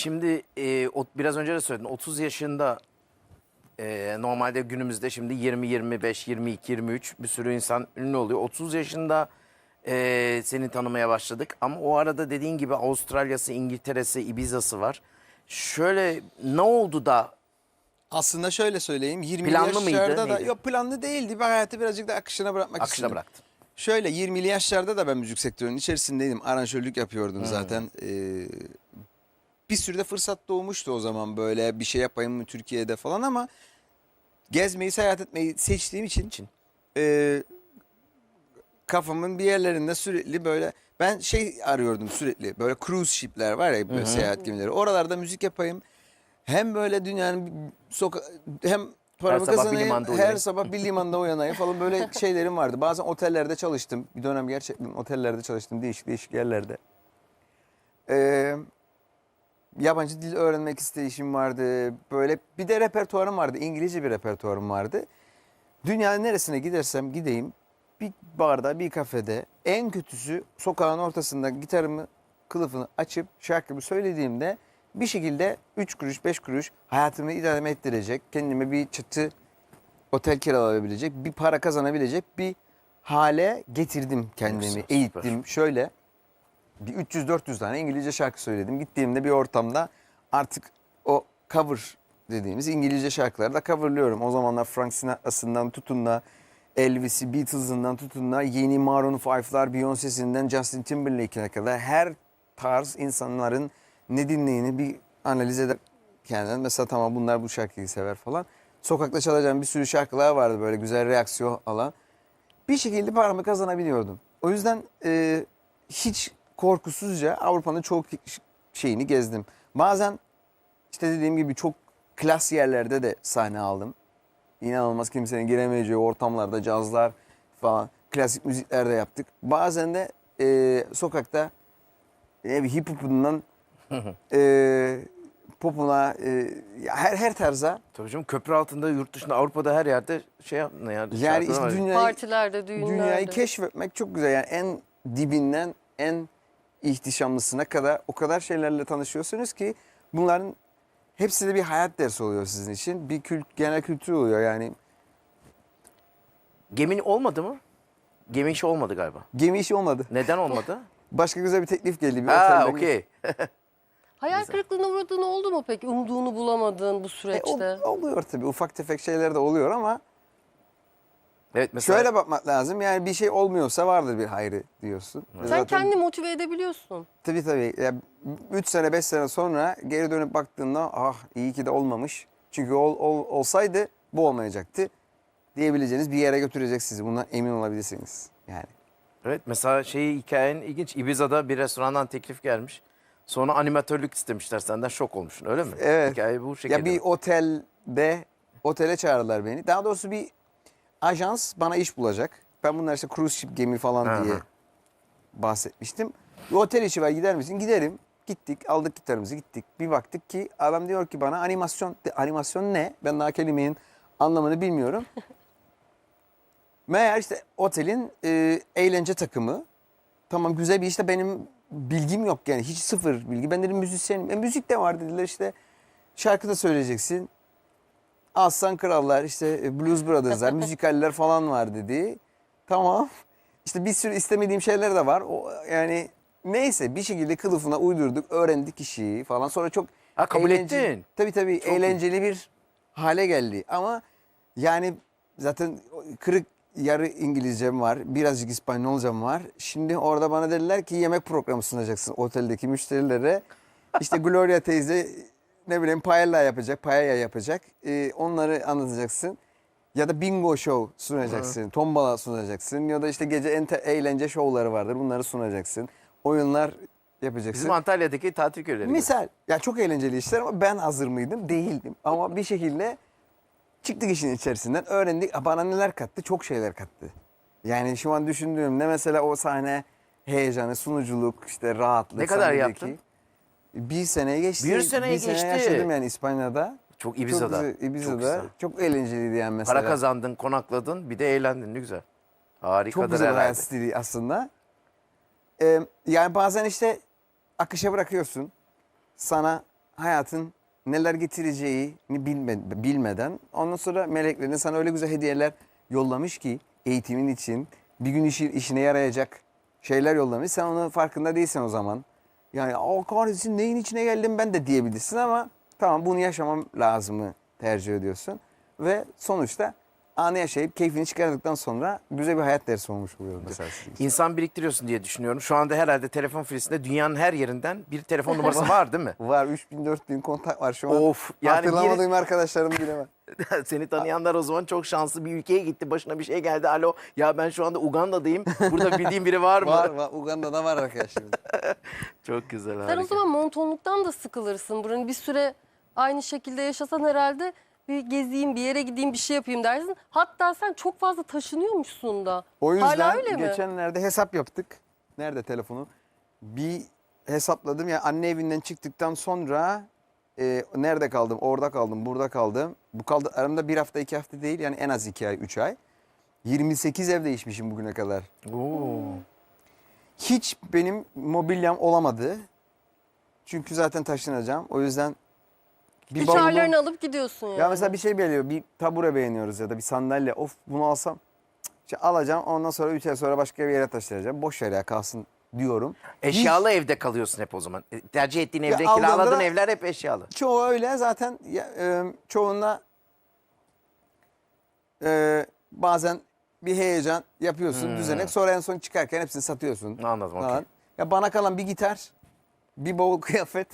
Şimdi e, o, biraz önce de söyledin 30 yaşında e, normalde günümüzde şimdi 20, 25, 22, 23 bir sürü insan ünlü oluyor. 30 yaşında e, seni tanımaya başladık ama o arada dediğin gibi Avustralya'sı, İngiltere'si, Ibiza'sı var. Şöyle ne oldu da Aslında şöyle söyleyeyim 20 Planlı mıydı, yaşlarda da neydi? yok planlı değildi. Ben hayatı birazcık da akışına bırakmak akışına istedim. bıraktın? Şöyle 20'li yaşlarda da ben müzik sektörünün içerisindeydim. Aranjörlük yapıyordum zaten. Ee, bir sürü de fırsat doğmuştu o zaman böyle bir şey yapayım mı Türkiye'de falan ama gezmeyi, seyahat etmeyi seçtiğim için, İçin. e, kafamın bir yerlerinde sürekli böyle ben şey arıyordum sürekli böyle cruise ship'ler var ya böyle seyahat gemileri. Oralarda müzik yapayım. Hem böyle dünyanın soka hem paramı sabah bir kazanayım, limanda her uyanayım. sabah bir limanda uyanayım falan böyle şeylerim vardı. Bazen otellerde çalıştım. Bir dönem gerçekten otellerde çalıştım değişik değişik yerlerde. Ee, yabancı dil öğrenmek isteyişim vardı. Böyle bir de repertuarım vardı. İngilizce bir repertuarım vardı. Dünyanın neresine gidersem gideyim bir barda bir kafede en kötüsü sokağın ortasında gitarımı kılıfını açıp şarkımı söylediğimde bir şekilde 3 kuruş 5 kuruş hayatımı idame ettirecek kendime bir çıtı otel kiralayabilecek bir para kazanabilecek bir hale getirdim kendimi Güzel, süper. eğittim şöyle bir 300-400 tane İngilizce şarkı söyledim. Gittiğimde bir ortamda artık o cover dediğimiz İngilizce şarkıları da coverlıyorum. O zamanlar Frank Sinatra'sından tutun da Elvis'i, Beatles'ından tutun da yeni Maroon 5'lar, Beyoncé'sinden Justin Timberlake'ine kadar her tarz insanların ne dinleyeni bir analiz eder kendine. Mesela tamam bunlar bu şarkıyı sever falan. Sokakta çalacağım bir sürü şarkılar vardı böyle güzel reaksiyon alan bir şekilde paramı kazanabiliyordum. O yüzden e, hiç korkusuzca Avrupa'nın çok şeyini gezdim. Bazen işte dediğim gibi çok klas yerlerde de sahne aldım. İnanılmaz kimsenin giremeyeceği ortamlarda cazlar falan klasik müzikler de yaptık. Bazen de e, sokakta e, hip hop'undan e, popuna e, her her tarza Tabii canım köprü altında yurt dışında Avrupa'da her yerde şey ya. yani şarkılar işte dünyayı Partilerde, düğünlerde. Dünyayı keşfetmek çok güzel. Yani en dibinden en ihtişamlısına kadar o kadar şeylerle tanışıyorsunuz ki bunların hepsi de bir hayat dersi oluyor sizin için. Bir kült, genel kültür oluyor yani. Gemin olmadı mı? Gemi işi olmadı galiba. Gemi işi olmadı. Neden olmadı? Başka güzel bir teklif geldi. Bir ha otelden- okey. Hayal kırıklığına uğradığın oldu mu peki? Umduğunu bulamadığın bu E, süreçte. ol- oluyor tabii ufak tefek şeyler de oluyor ama Evet mesela şöyle bakmak lazım. Yani bir şey olmuyorsa vardır bir hayrı diyorsun. Sen Zaten- kendini motive edebiliyorsun. Tabii tabii. Ya, 3 sene 5 sene sonra geri dönüp baktığında ah iyi ki de olmamış. Çünkü ol, ol- olsaydı bu olmayacaktı diyebileceğiniz bir yere götürecek sizi. Bundan emin olabilirsiniz. Yani. Evet mesela şeyi hikayenin ilginç. Ibiza'da bir restorandan teklif gelmiş. Sonra animatörlük istemişler senden şok olmuşsun öyle mi? Evet. Hikaye bu şekilde. Ya bir otelde otele çağırdılar beni. Daha doğrusu bir ajans bana iş bulacak. Ben bunlar işte cruise ship gemi falan hı. diye bahsetmiştim. Bir otel işi var gider misin? Giderim. Gittik aldık gitarımızı gittik. Bir baktık ki adam diyor ki bana animasyon. De, animasyon ne? Ben daha kelimenin anlamını bilmiyorum. Meğer işte otelin e, eğlence takımı. Tamam güzel bir işte benim bilgim yok yani hiç sıfır bilgi. Ben dedim müzisyenim. E, müzik de var dediler işte şarkı da söyleyeceksin. Aslan Krallar işte e, Blues Brothers'lar müzikaller falan var dedi. Tamam. İşte bir sürü istemediğim şeyler de var. O yani neyse bir şekilde kılıfına uydurduk, öğrendik işi falan. Sonra çok Ha, kabul eğlenceli- ettin. Tabii tabii Çok iyi. eğlenceli bir hale geldi. Ama yani zaten kırık yarı İngilizcem var. Birazcık İspanyolcam var. Şimdi orada bana dediler ki yemek programı sunacaksın oteldeki müşterilere. İşte Gloria teyze ne bileyim paella yapacak, paella yapacak. Ee, onları anlatacaksın. Ya da bingo show sunacaksın, tombala sunacaksın. Ya da işte gece ente eğlence şovları vardır. Bunları sunacaksın. Oyunlar yapacaksın. Bizim Antalya'daki tatil köyleri. Misal ya çok eğlenceli işler ama ben hazır mıydım? Değildim. Ama bir şekilde çıktık işin içerisinden öğrendik. Aa, Bana neler kattı? Çok şeyler kattı. Yani şu an düşündüğümde mesela o sahne heyecanı, sunuculuk, işte rahatlık. Ne kadar sahnedeki. yaptın? Bir seneye geçti. Bir seneye sene geçti. yaşadım yani İspanya'da. Çok Ibiza'da. Çok güzel, Ibiza'da. güzel. Çok, eğlenceliydi yani mesela. Para kazandın, konakladın, bir de eğlendin. Ne güzel. Harikadır Çok güzel bir herhalde. hayat stili aslında. Ee, yani bazen işte akışa bırakıyorsun. Sana hayatın neler getireceğini bilme, bilmeden ondan sonra meleklerin sana öyle güzel hediyeler yollamış ki eğitimin için bir gün işi, işine yarayacak şeyler yollamış. Sen onun farkında değilsen o zaman. Yani o kahretsin neyin içine geldim ben de diyebilirsin ama tamam bunu yaşamam lazımı tercih ediyorsun. Ve sonuçta anı yaşayıp keyfini çıkardıktan sonra güzel bir hayat dersi olmuş oluyor mesela sizin için. İnsan biriktiriyorsun diye düşünüyorum. Şu anda herhalde telefon filisinde dünyanın her yerinden bir telefon numarası var değil mi? Var 3000 4000 kontak var şu an. Of, yani Hatırlamadığım arkadaşlarım bilemem. Seni tanıyanlar o zaman çok şanslı bir ülkeye gitti. Başına bir şey geldi. Alo ya ben şu anda Uganda'dayım. Burada bildiğim biri var mı? var var Uganda'da var arkadaşlarım. Çok güzel Sen harika. o zaman monotonluktan da sıkılırsın. Buranın bir süre aynı şekilde yaşasan herhalde bir gezeyim, bir yere gideyim, bir şey yapayım dersin. Hatta sen çok fazla taşınıyormuşsun da. O yüzden Hala öyle mi? geçenlerde hesap yaptık. Nerede telefonu? Bir hesapladım ya anne evinden çıktıktan sonra e, nerede kaldım? Orada kaldım, burada kaldım. Bu kaldı aramda bir hafta iki hafta değil yani en az iki ay, üç ay. 28 ev değişmişim bugüne kadar. Oo. Hiç benim mobilyam olamadı. Çünkü zaten taşınacağım. O yüzden bir Üçerlerini alıp gidiyorsun yani. Ya mesela bir şey geliyor, bir tabure beğeniyoruz ya da bir sandalye. Of bunu alsam cık, işte alacağım ondan sonra üç ay sonra başka bir yere taşıyacağım. Boş ver ya kalsın diyorum. Eşyalı evde kalıyorsun hep o zaman. E, Tercih ettiğin Ya evde aldığında kiraladığın evler hep eşyalı. Çoğu öyle zaten ya, e, çoğunda e, bazen bir heyecan yapıyorsun düzenek sonra en son çıkarken hepsini satıyorsun. Hmm. Anladım, okey. Ya bana kalan bir gitar, bir bavul kıyafet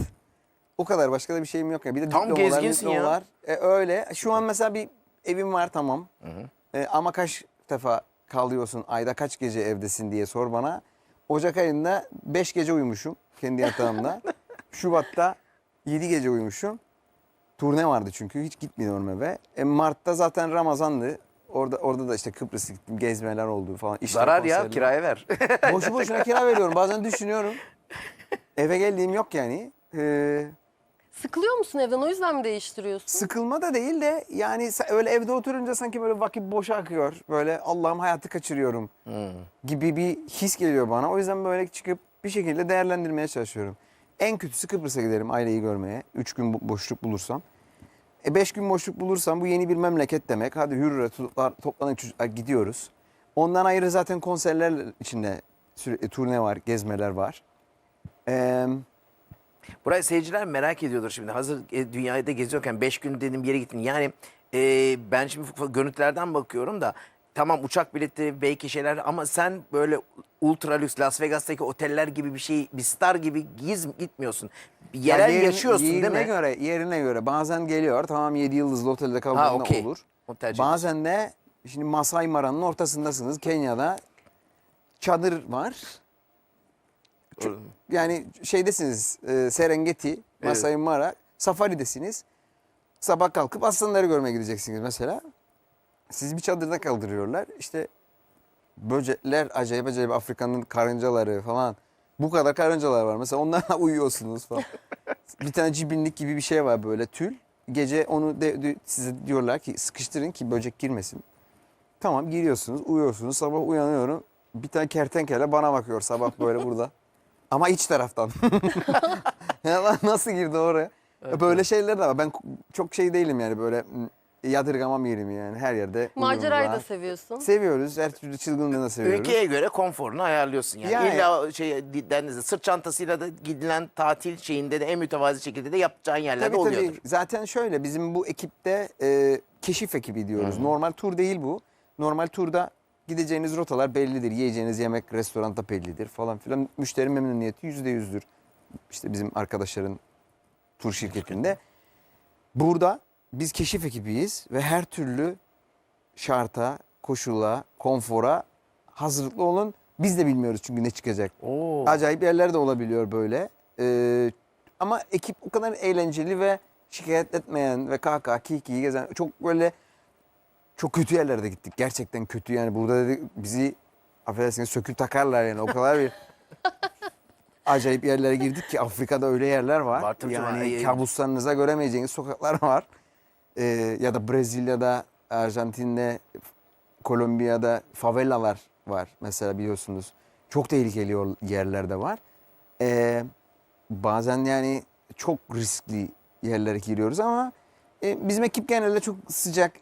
o kadar başka da bir şeyim yok ya. Bir de Tam diplomalar, gezginsin ya. diplomalar. E, öyle. Şu an mesela bir evim var tamam. E, ama kaç defa kalıyorsun, ayda kaç gece evdesin diye sor bana. Ocak ayında 5 gece uyumuşum kendi yatağımda. Şubat'ta 7 gece uyumuşum. Turne vardı çünkü hiç gitmiyorum eve. E, Mart'ta zaten Ramazan'dı. Orada orada da işte Kıbrıs'a gittim, gezmeler oldu falan. işler, Zarar ya konserler. kiraya ver. Boşu boşuna kira veriyorum. Bazen düşünüyorum. Eve geldiğim yok yani. Ee, Sıkılıyor musun evden? O yüzden mi değiştiriyorsun? sıkılma da değil de yani öyle evde oturunca sanki böyle vakit boşa akıyor. Böyle Allah'ım hayatı kaçırıyorum gibi bir his geliyor bana. O yüzden böyle çıkıp bir şekilde değerlendirmeye çalışıyorum. En kötüsü Kıbrıs'a giderim aileyi görmeye. Üç gün bo- boşluk bulursam. E beş gün boşluk bulursam bu yeni bir memleket demek. Hadi hürre tutuklar toplanıp çocuklar gidiyoruz. Ondan ayrı zaten konserler içinde sürekli turne var, gezmeler var. Eee Burayı seyirciler merak ediyordur şimdi. Hazır e, dünyada geziyorken 5 gün dedim bir yere gittin. Yani e, ben şimdi görüntülerden bakıyorum da tamam uçak bileti belki şeyler ama sen böyle ultra lüks Las Vegas'taki oteller gibi bir şey bir star gibi giz gitmiyorsun. Yerel yerin- yaşıyorsun değil yerine mi? göre yerine göre bazen geliyor tamam 7 yıldızlı otelde kaldığında okey. olur. Bazen de şimdi Masai Mara'nın ortasındasınız Kenya'da çadır var. Çok- yani şeydesiniz e, Serengeti, Masai Mara, safaridesiniz. Sabah kalkıp aslanları görmeye gideceksiniz mesela. Siz bir çadırda kaldırıyorlar. İşte böcekler acayip acayip Afrika'nın karıncaları falan. Bu kadar karıncalar var. Mesela onlarla uyuyorsunuz falan. bir tane cibinlik gibi bir şey var böyle tül. Gece onu de, de- size diyorlar ki sıkıştırın ki böcek girmesin. Tamam giriyorsunuz, uyuyorsunuz. Sabah uyanıyorum. Bir tane kertenkele bana bakıyor sabah böyle burada. Ama iç taraftan. ya lan nasıl girdi oraya? böyle şeyler de var. Ben çok şey değilim yani böyle yadırgamam yerimi yani her yerde. Macerayı da seviyorsun. Seviyoruz. Her türlü çılgınlığını da seviyoruz. Ülkeye göre konforunu ayarlıyorsun yani. Yani- İlla şey denizde sırt çantasıyla da gidilen tatil şeyinde de en mütevazi şekilde de yapacağın yerlerde Tabii oluyordur. tabii. Zaten şöyle bizim bu ekipte e, keşif ekibi diyoruz. Normal tur değil bu. Normal turda gideceğiniz rotalar bellidir. Yiyeceğiniz yemek restoranda bellidir falan filan. Müşteri memnuniyeti yüzde yüzdür. İşte bizim arkadaşların tur şirketinde. Burada biz keşif ekibiyiz ve her türlü şarta, koşula, konfora hazırlıklı olun. Biz de bilmiyoruz çünkü ne çıkacak. Oo. Acayip yerler de olabiliyor böyle. Ee, ama ekip o kadar eğlenceli ve şikayet etmeyen ve kaka kiki gezen çok böyle çok kötü yerlerde gittik. Gerçekten kötü yani burada dedi, bizi affedersiniz söküp takarlar yani o kadar bir acayip yerlere girdik ki Afrika'da öyle yerler var. Var tabii, yani tabii. kabuslarınıza göremeyeceğiniz sokaklar var. Ee, ya da Brezilya'da, Arjantin'de, Kolombiya'da favelalar var mesela biliyorsunuz. Çok tehlikeli yol- yerler de var. Ee, bazen yani çok riskli yerlere giriyoruz ama e, bizim ekip genelde çok sıcak,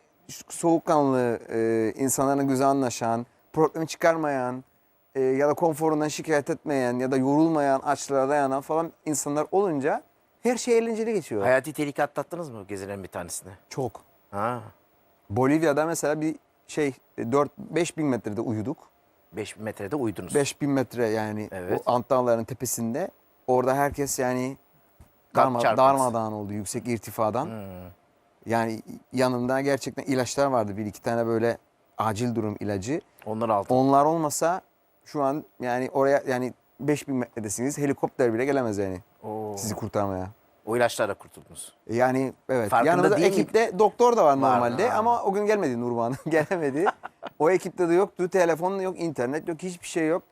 soğukkanlı, e, insanlarla güzel anlaşan, problemi çıkarmayan e, ya da konforundan şikayet etmeyen ya da yorulmayan, açlığa dayanan falan insanlar olunca her şey eğlenceli geçiyor. Hayati tehlike atlattınız mı gezilerin bir tanesinde? Çok. Ha. Bolivya'da mesela bir şey 4 5000 metrede uyuduk. 5000 metrede uydunuz. 5000 metre yani Evet. o Ant Dağları'nın tepesinde. Orada herkes yani darma, darmadağın oldu yüksek irtifadan. Yani yanımda gerçekten ilaçlar vardı. Bir iki tane böyle acil durum ilacı. Onları aldın. Onlar olmasa şu an yani oraya yani 5000 metredesiniz. Helikopter bile gelemez yani Oo. sizi kurtarmaya. O ilaçlarla kurtuldunuz. Yani evet. Farkında Yanımızda değil mi? ekipte doktor da var normalde ha. ama o gün gelmedi Nurban. Gelemedi. o ekipte de yoktu. Telefon yok, internet yok, hiçbir şey yok.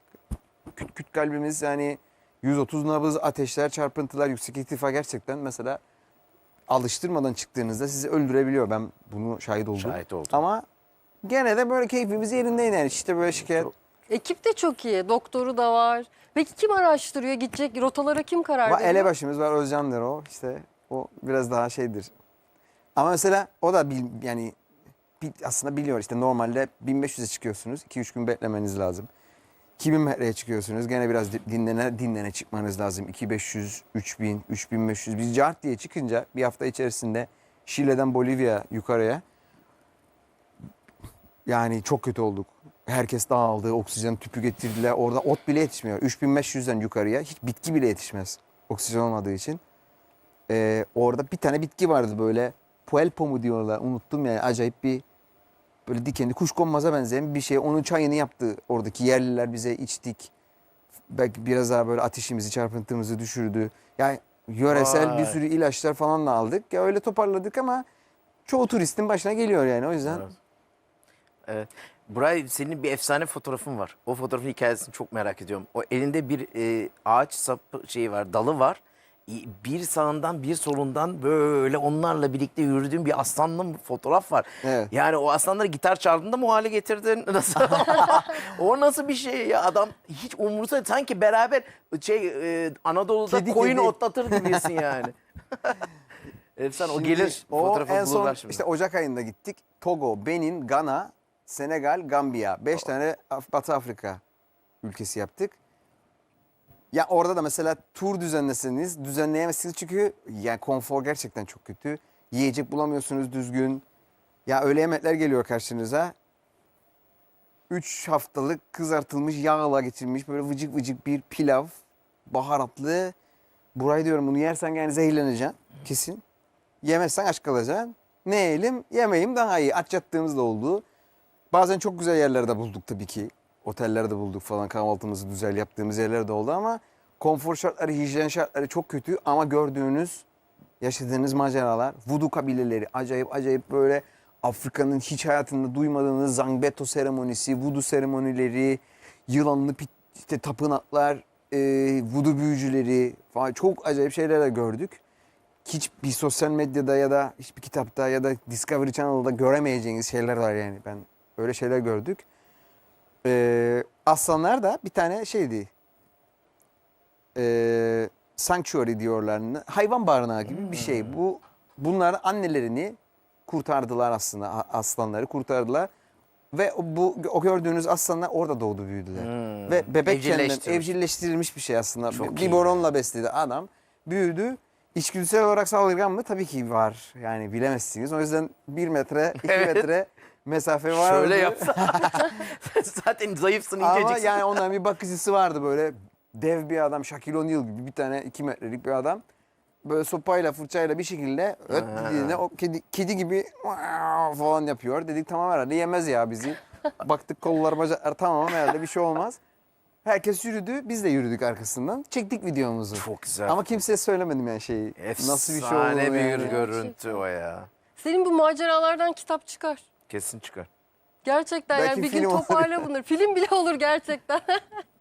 Küt küt kalbimiz yani 130 nabız, ateşler, çarpıntılar, yüksek irtifa gerçekten mesela alıştırmadan çıktığınızda sizi öldürebiliyor. Ben bunu şahit oldum. Şahit oldum. Ama gene de böyle keyfimiz yerinde yani. İşte böyle şikayet. Ekip de çok iyi. Doktoru da var. Peki kim araştırıyor? Gidecek rotalara kim karar Va- veriyor? elebaşımız var Özcan'dır o işte o biraz daha şeydir. Ama mesela o da bil, yani bi- aslında biliyor işte normalde 1500'e çıkıyorsunuz 2-3 gün beklemeniz lazım. 2000 metreye çıkıyorsunuz gene biraz di- dinlene dinlene çıkmanız lazım. 2500, 3000, 3500 biz cart diye çıkınca bir hafta içerisinde Şile'den Bolivya yukarıya yani çok kötü olduk. Herkes dağıldı, oksijen tüpü getirdiler. Orada ot bile yetişmiyor. 3500'den yukarıya hiç bitki bile yetişmez. Oksijen olmadığı için. Ee, orada bir tane bitki vardı böyle. Puelpo mu diyorlar unuttum yani acayip bir böyle dikenli kuşkonmaza benzeyen bir şey. Onun çayını yaptı oradaki yerliler bize içtik. Belki biraz daha böyle ateşimizi çarpıntımızı düşürdü. Yani yöresel bir Vay. sürü ilaçlar falan da aldık. Ya öyle toparladık ama çoğu turistin başına geliyor yani o yüzden. Evet. Evet. Buray senin bir efsane fotoğrafın var. O fotoğrafın hikayesini çok merak ediyorum. O elinde bir e, ağaç sapı şeyi var, dalı var. Bir sağından bir solundan böyle onlarla birlikte yürüdüğün bir aslanlı fotoğraf var. Evet. Yani o aslanları gitar çaldığında mı o hale getirdin? Nasıl? o nasıl bir şey ya adam hiç umursa sanki beraber şey e, Anadolu'da Kedi, koyun kedi. otlatır gibisin yani. Efsane o gelir O fotoğrafı en son şimdi. işte Ocak ayında gittik. Togo, Benin, Gana, Senegal, Gambiya. Beş tane Af- Batı Afrika ülkesi yaptık. Ya orada da mesela tur düzenleseniz düzenleyemezsiniz çünkü yani konfor gerçekten çok kötü. Yiyecek bulamıyorsunuz düzgün. Ya öyle yemekler geliyor karşınıza. Üç haftalık kızartılmış yağla geçirilmiş böyle vıcık vıcık bir pilav. Baharatlı. Burayı diyorum bunu yersen yani zehirleneceksin kesin. Yemezsen aç kalacaksın. Ne yiyelim? Yemeyim daha iyi. Aç yattığımız da oldu. Bazen çok güzel yerlerde bulduk tabii ki. Otellerde bulduk falan kahvaltımızı güzel yaptığımız yerler de oldu ama konfor şartları, hijyen şartları çok kötü ama gördüğünüz, yaşadığınız maceralar, vudu kabileleri acayip acayip böyle Afrika'nın hiç hayatında duymadığınız zangbeto seremonisi, vudu seremonileri, yılanlı pit, işte tapınaklar, e, vudu büyücüleri falan çok acayip şeyler de gördük hiç bir sosyal medyada ya da hiçbir kitapta ya da Discovery Channel'da göremeyeceğiniz şeyler var yani. Ben öyle şeyler gördük. Ee, aslanlar da bir tane şeydi. Ee, sanctuary diyorlar. Hayvan barınağı gibi bir şey. Bu bunların annelerini kurtardılar aslında aslanları kurtardılar. Ve bu o gördüğünüz aslanlar orada doğdu büyüdüler. Hmm. Ve bebekken Evcilleştirilmiş. bir şey aslında. Çok iyi. boronla besledi adam. Büyüdü. İçgüdüsel olarak saldırgan mı? Tabii ki var. Yani bilemezsiniz. O yüzden bir metre, iki Evet. metre mesafe var. Şöyle yapsa. Zaten zayıfsın Ama inceciksin. yani onların bir bakıcısı vardı böyle. Dev bir adam. Shaquille O'Neal gibi bir tane iki metrelik bir adam. Böyle sopayla fırçayla bir şekilde öt dediğinde o kedi, kedi gibi falan yapıyor. Dedik tamam herhalde yemez ya bizi. Baktık kollar bacaklar tamam herhalde bir şey olmaz. Herkes yürüdü. Biz de yürüdük arkasından. Çektik videomuzu. Çok güzel. Ama kimseye söylemedim yani şeyi. Efsane Nasıl bir şey olduğunu bir yani. görüntü o ya. Senin bu maceralardan kitap çıkar. Kesin çıkar. Gerçekten Belki yani bir gün toparla bunları. Film bile olur gerçekten.